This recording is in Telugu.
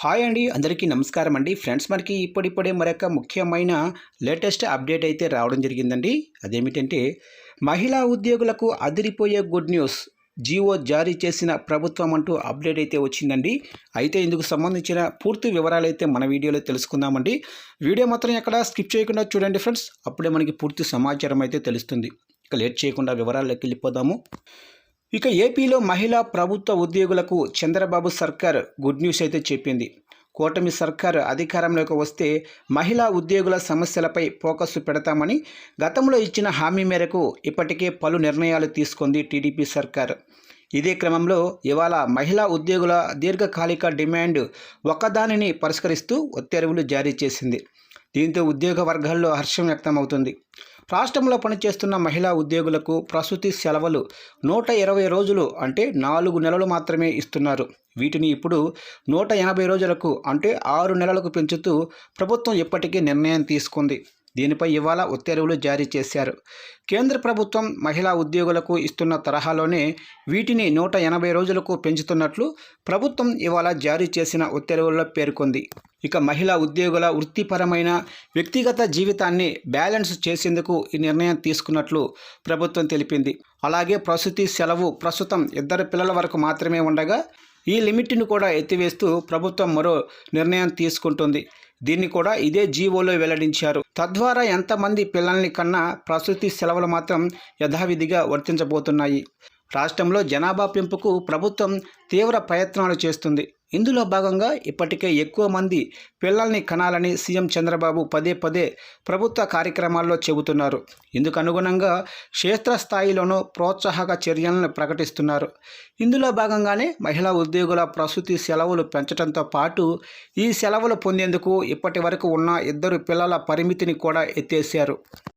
హాయ్ అండి అందరికీ నమస్కారం అండి. ఫ్రెండ్స్ మనకి ఇప్పుడిప్పుడే మరొక ముఖ్యమైన లేటెస్ట్ అప్డేట్ అయితే రావడం జరిగిందండి. అదేమిటంటే మహిళా ఉద్యోగులకు అదిరిపోయే గుడ్ న్యూస్ జీవో జారీ చేసిన ప్రభుత్వం అంటూ అప్డేట్ అయితే వచ్చిందండి. అయితే ఇందుకు సంబంధించిన పూర్తి వివరాలు అయితే మన వీడియోలో తెలుసుకుందామండి. వీడియో మాత్రం ఎక్కడ స్కిప్ చేయకుండా చూడండి ఫ్రెండ్స్. అప్పుడే మనకి పూర్తి సమాచారం అయితే తెలుస్తుంది. ఇక లేట్ చేయకుండా వివరాల్లోకి వెళ్ళిపోదాము. ఇక ఏపీలో మహిళా ప్రభుత్వ ఉద్యోగులకు చంద్రబాబు సర్కార్ గుడ్ న్యూస్ అయితే చెప్పింది. కూటమి సర్కార్ అధికారంలోకి వస్తే మహిళా ఉద్యోగుల సమస్యలపై ఫోకస్ పెడతామని గతంలో ఇచ్చిన హామీ మేరకు ఇప్పటికే పలు నిర్ణయాలు తీసుకుంది టీడీపీ సర్కార్. ఇదే క్రమంలో ఇవాళ మహిళా ఉద్యోగుల దీర్ఘకాలిక డిమాండ్ ఒకదానిని పరిష్కరిస్తూ ఉత్తర్వులు జారీ చేసింది. దీంతో ఉద్యోగ వర్గాల్లో హర్షం వ్యక్తమవుతుంది. రాష్ట్రంలో పనిచేస్తున్న మహిళా ఉద్యోగులకు ప్రసూతి సెలవులు నూట ఇరవై రోజులు అంటే నాలుగు నెలలు మాత్రమే ఇస్తున్నారు. వీటిని ఇప్పుడు నూట ఎనభై రోజులకు అంటే ఆరు నెలలకు పెంచుతూ ప్రభుత్వం ఇప్పటికీ నిర్ణయం తీసుకుంది. దీనిపై ఇవాళ ఉత్తర్వులు జారీ చేశారు. కేంద్ర ప్రభుత్వం మహిళా ఉద్యోగులకు ఇస్తున్న తరహాలోనే వీటిని నూట ఎనభై రోజులకు పెంచుతున్నట్లు ప్రభుత్వం ఇవాళ జారీ చేసిన ఉత్తర్వుల్లో పేర్కొంది. ఇక మహిళా ఉద్యోగుల వృత్తిపరమైన వ్యక్తిగత జీవితాన్ని బ్యాలెన్స్ చేసేందుకు ఈ నిర్ణయం తీసుకున్నట్లు ప్రభుత్వం తెలిపింది. అలాగే ప్రసూతి సెలవు ప్రస్తుతం ఇద్దరు పిల్లల వరకు మాత్రమే ఉండగా ఈ లిమిట్ను కూడా ఎత్తివేస్తూ ప్రభుత్వం మరో నిర్ణయం తీసుకుంటుంది. దీన్ని కూడా ఇదే జీవోలో వెల్లడించారు. తద్వారా ఎంతమంది పిల్లల్ని కన్నా ప్రసూతి సెలవులు మాత్రం యథావిధిగా వర్తించబోతున్నాయి. రాష్ట్రంలో జనాభా పెంపుకు ప్రభుత్వం తీవ్ర ప్రయత్నాలు చేస్తుంది. ఇందులో భాగంగా ఇప్పటికే ఎక్కువ మంది పిల్లల్ని కనాలని సీఎం చంద్రబాబు పదే పదే ప్రభుత్వ కార్యక్రమాల్లో చెబుతున్నారు. ఇందుకు అనుగుణంగా క్షేత్రస్థాయిలోనూ ప్రోత్సాహక చర్యలను ప్రకటిస్తున్నారు. ఇందులో భాగంగానే మహిళా ఉద్యోగుల ప్రసూతి సెలవులు పెంచడంతో పాటు ఈ సెలవులు పొందేందుకు ఇప్పటి వరకు ఉన్న ఇద్దరు పిల్లల పరిమితిని కూడా ఎత్తేసారు